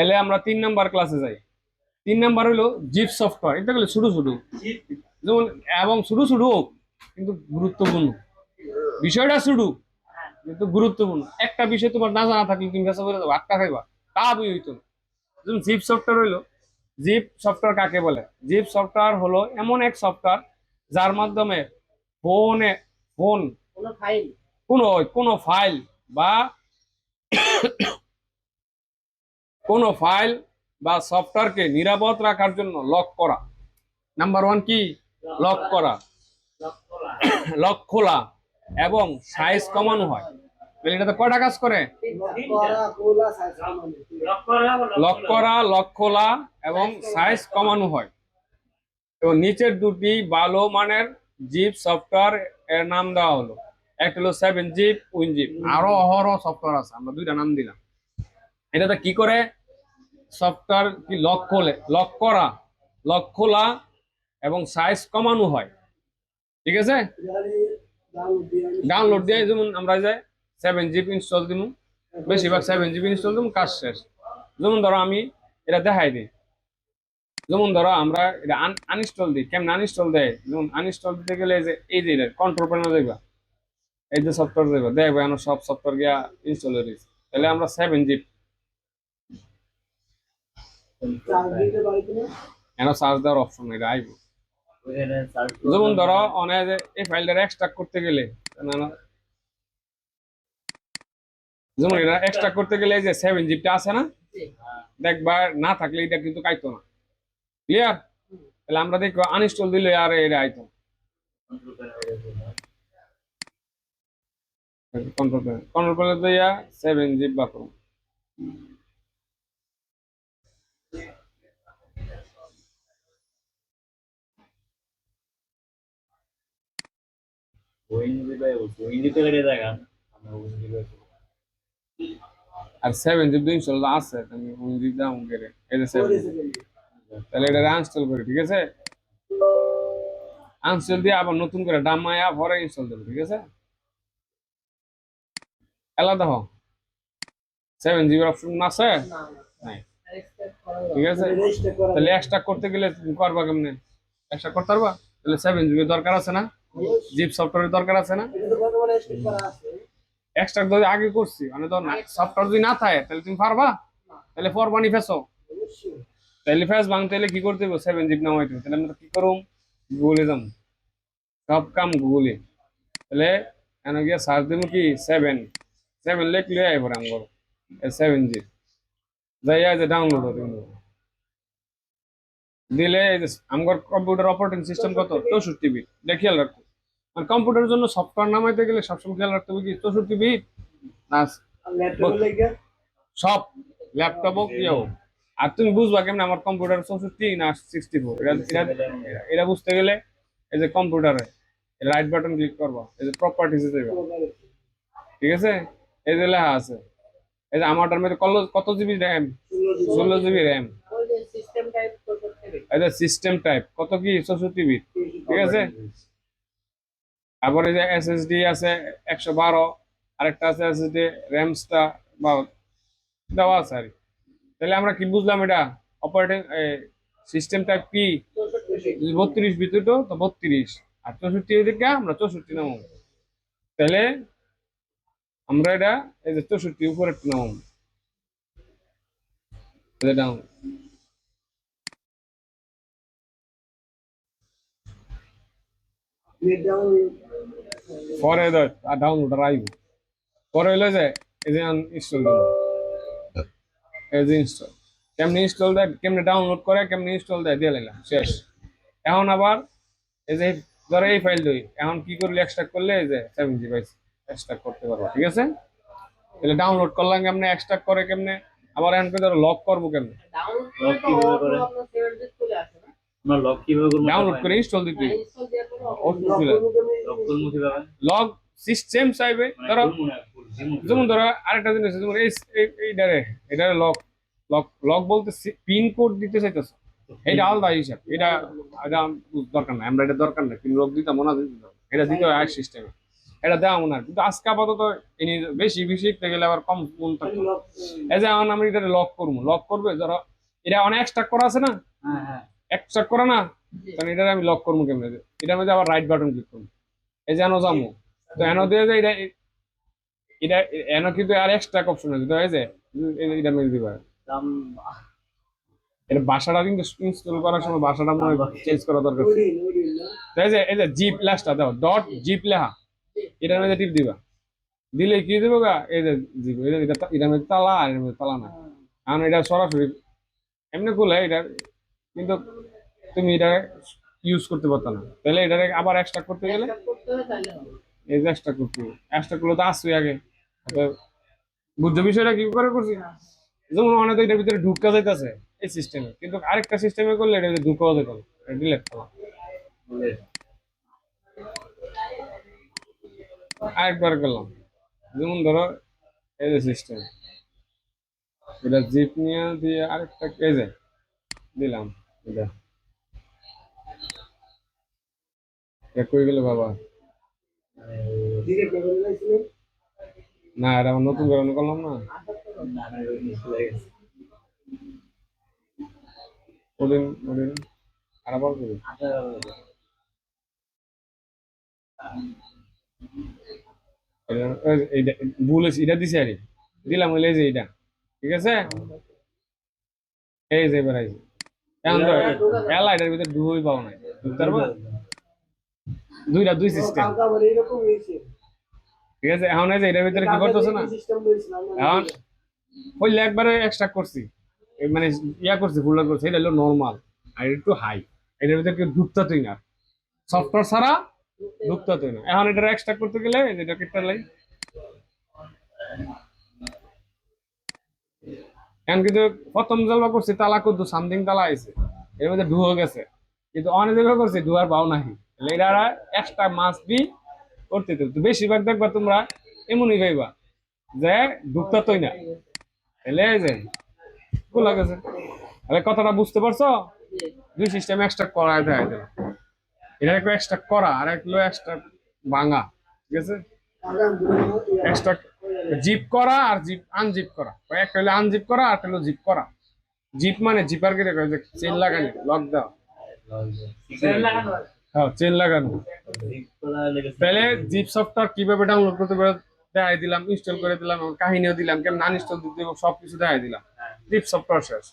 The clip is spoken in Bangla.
তাহলে আমরা তিন নাম্বার ক্লাসে যাই। তিন নাম্বার হলো জিপ সফটওয়্যার। এটা গেলে ছোট ছোট যেমন এবং ছোট ছোট হোক কিন্তু গুরুত্বপূর্ণ। বিষয়টা ছোট কিন্তু গুরুত্বপূর্ণ। একটা বিষয় তোমার না জানা থাকলে তুমি কাছে করে যাব আটকা খাইবা তা বই হইতো না। যেমন জিপ সফটওয়্যার হইল জিপ সফটওয়্যার কাকে বলে? জিপ সফটওয়্যার হলো এমন এক সফটওয়্যার যার মাধ্যমে ফোনে ফোন কোনো ফাইল কোনো কোনো ফাইল বা কোনো ফাইল বা সফটওয়্যারকে নিরাপদ রাখার জন্য লক করা। নাম্বার ওয়ান কি? লক করা। লক খোলা এবং সাইজ কমানো হয়। এটাতে কয়টা কাজ করে? লক করা, লক খোলা এবং সাইজ কমানো হয়। এবং নিচের দুটি ভালো মানের জিপ সফটওয়্যার এর নাম দেওয়া হলো। একটা হলো সেভেন জিপ, উইন জিপ। আরও অহরহ সফটওয়্যার আছে, আমরা দুইটা নাম দিলাম। এটাতে কি করে? সফটওয়্যার কি লক খোলে লক করা, লক খোলা এবং সাইজ কমানো হয়। ঠিক আছে? ডাউনলোড দিয়ে যেমন আমরা যে সেভেন জিপ ইনস্টল দিব বেশিরভাগ সেভেন জিবি ইনস্টল দিব কাজ শেষ। যেমন ধরো আমি এটা দেখাই দিই। যেমন ধরো আমরা এটা আনইনস্টল দিই, কেমন আনইনস্টল দেয়? যেমন আনইনস্টল দিতে গেলে যে, এই যে কন্ট্রোল প্যানেল দেখবা? এই যে সফটওয়্যার দেখবা? দেখবা সব সফটওয়্যার গিয়া ইনস্টল হয়ে তাহলে আমরা সেভেন জিপ কিনা সার্চ দেওয়ার অপশন এটা আইব। যেমন ধরো অনেক এই ফাইলটা এক্সট্রাক্ট করতে গেলে যেমন এটা এক্সট্রাক্ট করতে গেলে যে সেভেন জিপটা আছে না দেখবা না থাকলে এটা কিন্তু কাইতো না। ক্লিয়ার তাহলে আমরা দেখব আনইনস্টল দিলে আর এটা আইতো কন্ট্রোল কন্ট্রোল প্যানেল দিয়া সেভেন জিপ বা আর সেভেন জিপ তো ইনস্টল আছে তুমি ওই জিপ দাও গেলে। এই যে সেভেন তাহলে এটা আনইনস্টল করি ঠিক আছে? আনইনস্টল দিয়ে আবার নতুন করে ডামায়া পরে ইনস্টল দেবো ঠিক আছে? আলাদা হও সেভেন জিবির অপশন আছে? না নাই। ঠিক আছে? তাহলে এক্সট্রা করতে গেলে তুমি করবা কেমনে? এক্সট্রা করতে পারবা? তাহলে সেভেন জিবি দরকার আছে না? জিপ সফটওয়্যারের দরকার আছে না? এক্সট্রা যদি আগে করছি মানে তো সফটওয়্যার যদি না থাকে, তাহলে তুমি পারবা? তাহলে ফরবানি ফেসো। অবশ্যই তাহলে ফেস ভাঙতে হলে কি করতে হবে সেভেন জিপ নামাইতে হবে তাহলে আমরা কি করুম? গুগলে যাম। সব কাম গুগলে তাহলে কেন গিয়ে সার্চ দেবো কি? সেভেন সেভেন লিখলে আইব আমার সেভেন জিপ। যাইয়া যে ডাউনলোড হবে দিলে আমার কম্পিউটার অপারেটিং সিস্টেম কত? চৌষট্টি বিট এটা খেয়াল রাখতে আর কম্পিউটারের জন্য সফটওয়্যার নামাইতে গেলে সবসময় খেয়াল রাখতে হবে কি চৌষট্টি বিট না ল্যাপটপ লাগে? সব ল্যাপটপ হোক ইয়ে হোক আর তুমি বুঝবা কেমন আমার কম্পিউটার চৌষট্টি না সিক্সটি ফোর এটা এটা- বুঝতে গেলে এই যে কম্পিউটারে রাইট বাটন ক্লিক করবা এই যে প্রপার্টিসে যাবে ঠিক আছে? এই যে লেখা আছে। এই যে আমারটার মধ্যে কত কত জিবি র্যাম ষোলো জিবি র্যাম এই যে সিস্টেম টাইপ কত কি? চৌষট্টি বিট ঠিক আছে? তারপরে যে এসএসডি আছে একশো বারো, আরেকটা আছে এসএসডি র্যামসটা বা দেওয়া আছে আর তাহলে আমরা কি বুঝলাম এটা? অপারেটিং সিস্টেম টাইপ কি? বত্রিশ ভিতরে তো বত্রিশ। আর চৌষট্টি দিকে আমরা চৌষট্টি নাম তাহলে আমরা এটা, এই যে চৌষট্টি উপরে নাম এটা পরে আর ডাউনলোড আইব। পরে হইল যে, এই যে ইনস্টল করব এই ইনস্টল কেমনি ইনস্টল দেয়, কেমনি ডাউনলোড করে, কেমনি ইনস্টল দেয়, দিয়ে নিলাম শেষ। এখন আবার এই যে, ধরো এই ফাইল দুই। এখন কি করলে এক্সট্রাক্ট করলে, এই যে সেভেন জি বাইস এক্সট্রাক্ট করতে পারব, ঠিক আছে? তাহলে ডাউনলোড করলাম কেমনে এক্সট্রাক্ট করে কেমনে? আবার এখন ধরো লক করব কেমনে? Lock কীভাবে করে? আমরা লক কীভাবে করব ডাউনলোড করে ইনস্টল দিতে। install দেওয়ার পরে ওর lock ছিল। করব কেমনে? লক করব কীভাবে? লগ সিস্টেম চাইবে ধরো যেমন ধরো আরেকটা জিনিস যেমন এই এই- এইটারে এটারে লক লক লক বলতে পিন কোড দিতে চাইতেছ। এটা আলাদা হিসাব এটা এটা দরকার নাই আমরা এটা দরকার নাই পিন লক দিতে মনে দিতে এটা দিতে হয় সিস্টেমে এটা দেওয়া মনে হয় কিন্তু আজকে আপাতত বেশি বেশি শিখতে গেলে আবার কম থাকতো এই যে আমি এটা লক করব লক করবে ধরো এটা অনেক এক্সট্রা করা আছে না? হ্যাঁ হ্যাঁ। এক্সট্রা করা না কারণ এটা আমি লক করব কেমনে? এটার মধ্যে আবার রাইট বাটন ক্লিক করব। এই যে এনো যাব তো এনো দিয়ে যে এটা এটা এনো কিন্তু আর এক্সট্রা অপশন আছে তো এই যে এটা মেরে দিবা। এটা বাসাটা কিন্তু ইনস্টল করার সময় বাসাটা মনে চেঞ্জ করা দরকার। যে এই যে জিপ লাস্টটা দাও ডট জিপ লেখা এটার মধ্যে টিপ দিবা। দিলে কি দেবো গা? এই যে জিপ এটা এটা এটার মধ্যে তালা আর মধ্যে তালা না কারণ এটা সরাসরি এমনি খুলে এটা কিন্তু তুমি এটা ইউজ করতে পারতো না। তাহলে এটা আবার এক্সট্রা করতে গেলে হয় এই যে এক্সট্রা করতে হবে। এক্সট্রা করলে তো আসবে আগে। বুঝছ বিষয়টা কি করে করছি? যেমন অনেক এটার ভিতরে ঢুকা যাইতেছে এই সিস্টেমে কিন্তু আরেকটা সিস্টেমে করলে এটা ঢুকাও যেত না। ডিলেট করা। আরেকবার করলাম। যেমন ধরো এই যে সিস্টেম এটা জিপ নিয়ে দিয়ে আরেকটা এই যে দিলাম। কই গেল বাবা? না, এটা আমার নতুন করে করলাম না। ওই ওদিন ওদিন। আর আবার করি এটা- এটা দিছে আরে। দিলাম এই যে এইটা। ঠিক আছে? এই যে, এবার এখন তো এলা এটার ভিতরে ডুবই পাও নাই বুঝতে পারব দুইটা দুই সিস্টেম ঠিক আছে এখন এই যে এটার ভিতরে কি করতেছে না? এখন হইলে একবারে এক্সট্রা করছি। মানে ইয়া করছি ফুলটা করছি এটা হলো নর্মাল আর একটু হাই এটার ভিতরে কেউ ঢুকতে তুই না। সফটওয়্যার ছাড়া ঢুকতে তুই না। এখন এটা এক্সট্রা করতে গেলে যে এটা কেটে লাই। এখন কিন্তু প্রথম জলবা করছি তালা কিন্তু সামথিং তালা আইছে। এর মধ্যে ডুহো গেছে। কিন্তু অনেক জায়গা করছি ডুয়ার পাও নাহি। এটা এক্সট্রা মাছ বি করতে তো বেশিরভাগ দেখবা তোমরা এমনই গাইবা যে ঢুকতে তুই না। তাহলে যে খোলা গেছে। তাহলে কথাটা বুঝতে পারছ? দুই সিস্টেম এক্সট্রা করা দেয় দিলাম এটা একটু এক্সট্রা করা আর একটু এক্সট্রা ভাঙা ঠিক আছে? এক্সট্রা জিপ করা আর জিপ আনজিপ করা। একটা হলো আনজিপ করা আর একটা হলো জিপ করা। জিপ মানে জিপার কেটে যে চেন লাগানো লক দাও হ্যাঁ। চেন লাগানো। তাহলে জিপ সফটওয়্যার কীভাবে ডাউনলোড করতে পারে দেখাই দিলাম ইনস্টল করে দিলাম কাহিনীও দিলাম কেমন আনইনস্টল দিতে সব কিছু দেখাই দিলাম। জিপ সফটওয়্যার শেষ।